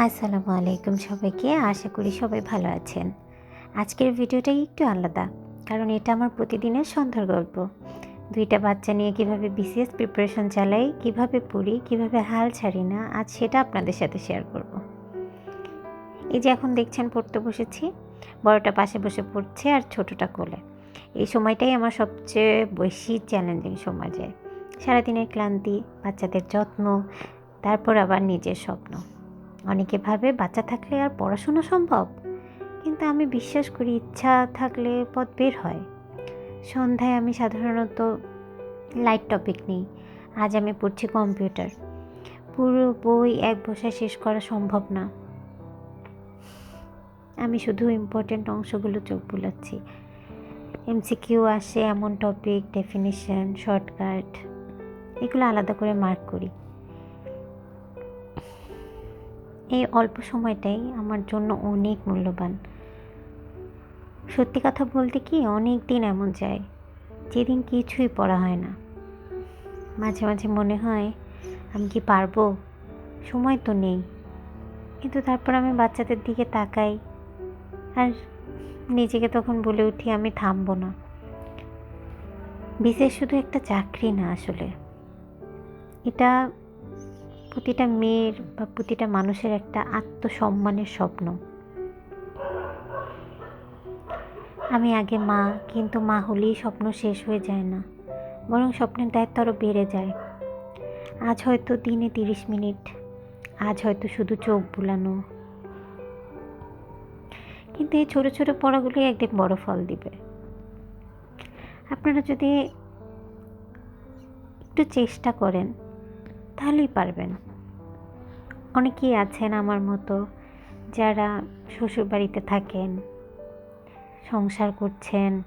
আসসালামু আলাইকুম সবাইকে। আশা করি সবাই ভালো আছেন। আজকের ভিডিওটাই একটু আলাদা, কারণ এটা আমার প্রতিদিনের সন্ধ্যার গল্প। দুইটা বাচ্চা নিয়ে কীভাবে বিসিএস প্রিপারেশন চালাই, কীভাবে পড়ি, কীভাবে হাল ছাড়ি না, আজ সেটা আপনাদের সাথে শেয়ার করব। এই যে এখন দেখছেন পড়তে বসেছি, বড়টা পাশে বসে পড়ছে আর ছোটটা কোলে। এই সময়টাই আমার সবচেয়ে বেশি চ্যালেঞ্জিং সময় যায়। সারাদিনের ক্লান্তি, বাচ্চাদের যত্ন, তারপর আবার নিজের স্বপ্ন। অনেকে ভাবে বাচ্চা থাকলে আর পড়াশোনা সম্ভব। কিন্তু আমি বিশ্বাস করি ইচ্ছা থাকলে পথ বের হয়। সন্ধ্যায় আমি সাধারণত লাইট টপিক নিই। আজ আমি পড়ছি কম্পিউটার পুরো বই এক বসায় শেষ করা সম্ভব না। আমি শুধু ইম্পর্টেন্ট অংশগুলো চোখ বুলাচ্ছি। এমসিকিউ আসে, এমন টপিক ডেফিনিশন শর্টকাট এগুলো আলাদা করে মার্ক করি। এই অল্প সময়টাই আমার জন্য অনেক মূল্যবান। সত্যি কথা বলতে কি অনেক দিন এমন যায় যেদিন কিছুই পড়া হয় না। মাঝে মাঝে মনে হয়, আমি কি পারব? সময় তো নেই। কিন্তু তারপর আমি বাচ্চাদের দিকে তাকাই আর নিজেকে তখন বলে উঠি, আমি থামবো না। বিশেষ শুধু একটা চাকরি না আসলে। এটা প্রতিটা মেয়ের বা প্রতিটা মানুষের একটা আত্মসম্মানের স্বপ্ন। আমি আগে মা, কিন্তু মা হলেই স্বপ্ন শেষ হয়ে যায় না। বরং স্বপ্নের দায়িত্ব আরও বেড়ে যায়। আজ হয়তো দিনে তিরিশ মিনিট, আজ হয়তো শুধু চোখ বুলানো। কিন্তু এই ছোটো ছোটো পড়াগুলোই একদিন বড় ফল দিবে। আপনারা যদি একটু চেষ্টা করেন তাহলেই পারবেন। অনেকেই আছেন আমার মতো যারা শ্বশুরবাড়িতে থাকেন, সংসার করছেন,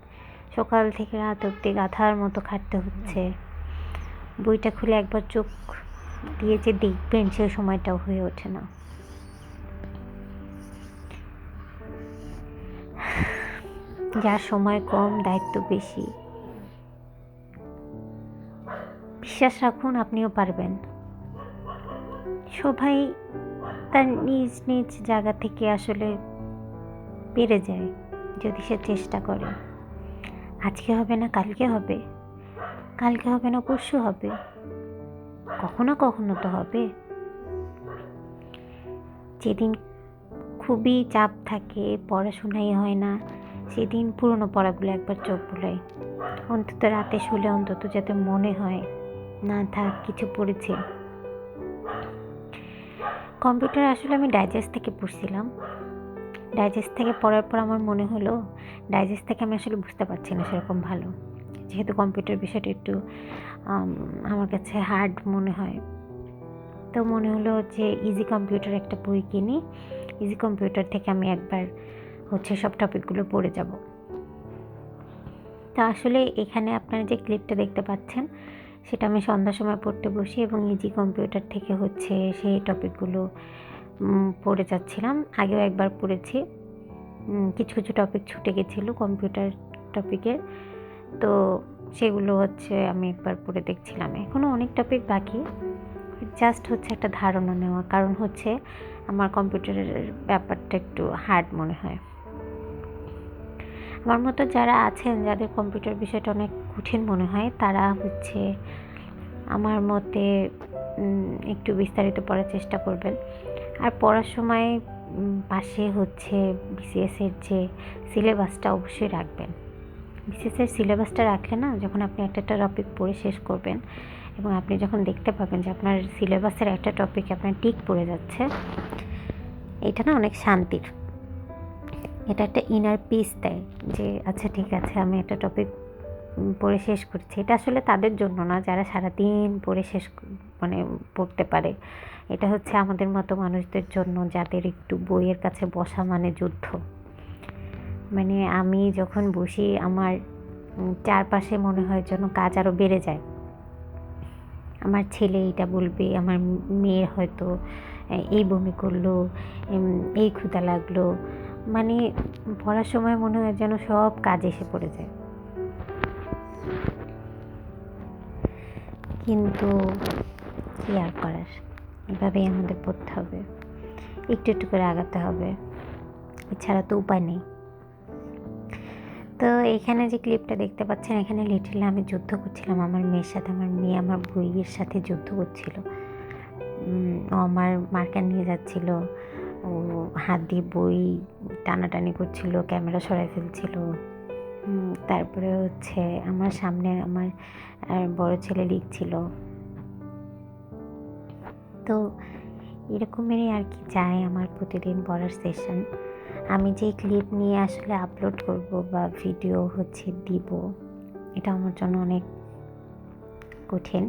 সকাল থেকে রাত অব্দি গাধার মতো খাটতে হচ্ছে। বইটা খুলে একবার চোখ দিয়ে যে দেখবেন সে সময়টাও হয়ে ওঠে না। যার সময় কম, দায়িত্ব বেশি। বিশ্বাস রাখুন, আপনিও পারবেন। সবাই তার নিজ নিজ জায়গা থেকে আসলে পেরে যায় যদি সে চেষ্টা করে। আজকে হবে না, কালকে হবে। কালকে হবে না, পরশু হবে। কখনো কখনো তো হবে। যেদিন খুবই চাপ থাকে, পড়াশোনাই হয় না, সেদিন পুরনো পড়াগুলো একবার চোখ বুলাই। অন্তত রাতে শুলে অন্তত যাতে মনে হয়, না থাক, কিছু পড়েছি। কম্পিউটার আসলে আমি ডাইজেস্ট থেকে পড়ছিলাম। ডাইজেস্ট থেকে পড়ার পর আমার মনে হলো ডাইজেস্ট থেকে আমি আসলে বুঝতে পারছি না সেরকম ভালো। যেহেতু কম্পিউটার বিষয়টা একটু আমার কাছে হার্ড মনে হয়। তো মনে হলো যে ইজি কম্পিউটার একটা বই কিনি ইজি কম্পিউটার থেকে আমি একবার হচ্ছে সব টপিকগুলো পড়ে যাব। তা আসলে এখানে আপনারা যে ক্লিপটা দেখতে পাচ্ছেন সেটা আমি সন্ধ্যার সময় পড়তে বসি এবং ইজি কম্পিউটার থেকে হচ্ছে সেই টপিকগুলো পড়ে যাচ্ছিলাম। আগেও একবার পড়েছি। কিছু কিছু টপিক ছুটে গেছিল কম্পিউটার টপিকের। তো সেগুলো হচ্ছে আমি একবার পড়ে দেখছিলাম। এখনও অনেক টপিক বাকি। জাস্ট হচ্ছে একটা ধারণা নেওয়া। কারণ হচ্ছে আমার কম্পিউটারের ব্যাপারটা একটু হার্ড মনে হয়। আমার মতো যারা আছেন, যাদের কম্পিউটার বিষয়টা অনেক কঠিন মনে হয়, তারা হচ্ছে আমার মতে একটু বিস্তারিত পড়ার চেষ্টা করবেন। আর পড়ার সময় পাশে হচ্ছে বিসিএসের যে সিলেবাসটা অবশ্যই রাখবেন। বিসিএসের সিলেবাসটা রাখলে না, যখন আপনি একটা একটা টপিক পড়ে শেষ করবেন এবং আপনি যখন দেখতে পাবেন যে আপনার সিলেবাসের একটা টপিক আপনার টিক পড়ে যাচ্ছে এটা না অনেক শান্তির। এটা একটা ইনার পিস দেয় যে আচ্ছা ঠিক আছে, আমি একটা টপিক পড়ে শেষ করছি। এটা আসলে তাদের জন্য না, যারা সারাদিন পড়ে শেষ মানে পড়তে পারে। এটা হচ্ছে আমাদের মতো মানুষদের জন্য যাদের একটু বইয়ের কাছে বসা মানে যুদ্ধ। মানে আমি যখন বসি, আমার চারপাশে মনে হয় যেন কাজ আরও বেড়ে যায়। আমার ছেলে এটা বলবে, আমার মেয়ের হয়তো এই বমি করল এই ক্ষুদা লাগল। মানে পড়ার সময় মনে হয় যেন সব কাজ এসে পড়ে যায়। কিন্তু কী আর করার? এভাবেই আমাদের পড়তে হবে। একটু একটু করে আগাতে হবে। এছাড়া তো উপায় নেই। তো এখানে যে ক্লিপটা দেখতে পাচ্ছেন, এখানে লিটারলি আমি যুদ্ধ করছিলাম। আমার মেয়ের সাথে, আমার মেয়ে আমার বইয়ের সাথে যুদ্ধ করছিল। আমার মার্কার নিয়ে যাচ্ছিল। হাত দিয়ে বই টানাটানি করছিল, ক্যামেরা সরাই ফেলছিল। তারপরে হচ্ছে আমার সামনে আমার বড় ছেলে লিখছিল। তো এরকমেরই আর কি যায় আমার প্রতিদিন পড়ার সেশন আমি যে ক্লিপ নিয়ে আসলে আপলোড করব বা ভিডিও হচ্ছে দিব, এটা আমার জন্য অনেক কঠিন।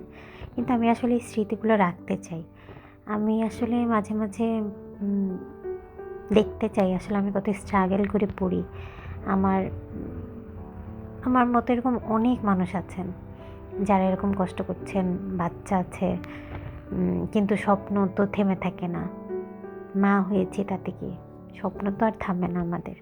কিন্তু আমি আসলে এই স্মৃতিগুলো রাখতে চাই। আমি আসলে মাঝে মাঝে দেখতে চাই। আসলে আমি কত স্ট্রাগল করে পড়ি। আমার আমার মতো এরকম অনেক মানুষ আছেন, যারা এরকম কষ্ট করছেন, বাচ্চা আছে কিন্তু স্বপ্ন তো থেমে থাকে না। মা হয়েছে তাতে কি? স্বপ্ন তো আর থামে না আমাদের।